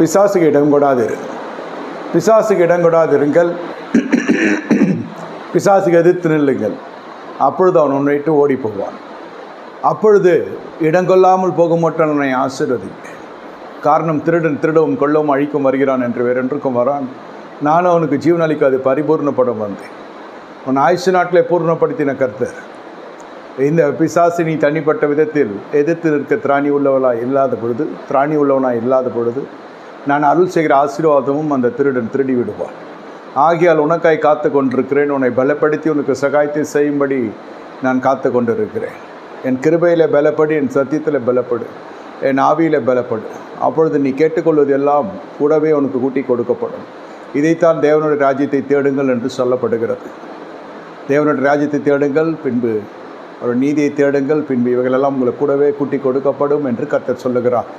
பிசாசுக்கு இடம் கொடாது பிசாசுக்கு இடம் கூடாதிருங்கள் பிசாசுக்கு எதிர்த்து நில்லுங்கள். அப்பொழுது அவன் உன்னைட்டு ஓடி போவான் அப்பொழுது இடங்கொள்ளாமல் போக மாட்டான் உன்னை ஆசீர்வதிப்பேன். காரணம் திருடன் திருடவும் கொள்ளவும் அழிக்கும் வருகிறான் என்று வேறென்றுக்கும் வரான். நானும் அவனுக்கு ஜீவனளிக்க அது பரிபூர்ணப்படும் வந்தேன். உன் ஆயுசு நாட்டிலே பூர்ணப்படுத்தின கர்த்தர். இந்த பிசாசு நீ தனிப்பட்ட விதத்தில் எதிர்த்து நிற்க திராணி உள்ளவளாய் இல்லாத பொழுது திராணி உள்ளவனாய் இல்லாத பொழுது நான் அருள் செய்கிற ஆசீர்வாதமும் அந்த திருடன் திருடி விடுவான். ஆகியால் உனக்காய் காத்து கொண்டிருக்கிறேன் உன்னை பலப்படுத்தி உனக்கு சகாயத்தை செய்யும்படி நான் காத்து கொண்டிருக்கிறேன் என் கிருபையில் பலப்படு என் சத்தியத்தில் பலப்படு என் ஆவியில் பலப்படு. அப்பொழுது நீ கேட்டுக்கொள்வது எல்லாம் கூடவே உனக்கு கூட்டி கொடுக்கப்படும். இதைத்தான் தேவனுடைய ராஜ்யத்தை தேடுங்கள் என்று சொல்லப்படுகிறது. தேவனுடைய ராஜ்யத்தை தேடுங்கள் பின்பு ஒரு நீதியை தேடுங்கள் பின்பு இவைகளெல்லாம் உங்களுக்கு கூடவே கூட்டி கொடுக்கப்படும் என்று கர்த்தர் சொல்லுகிறார்.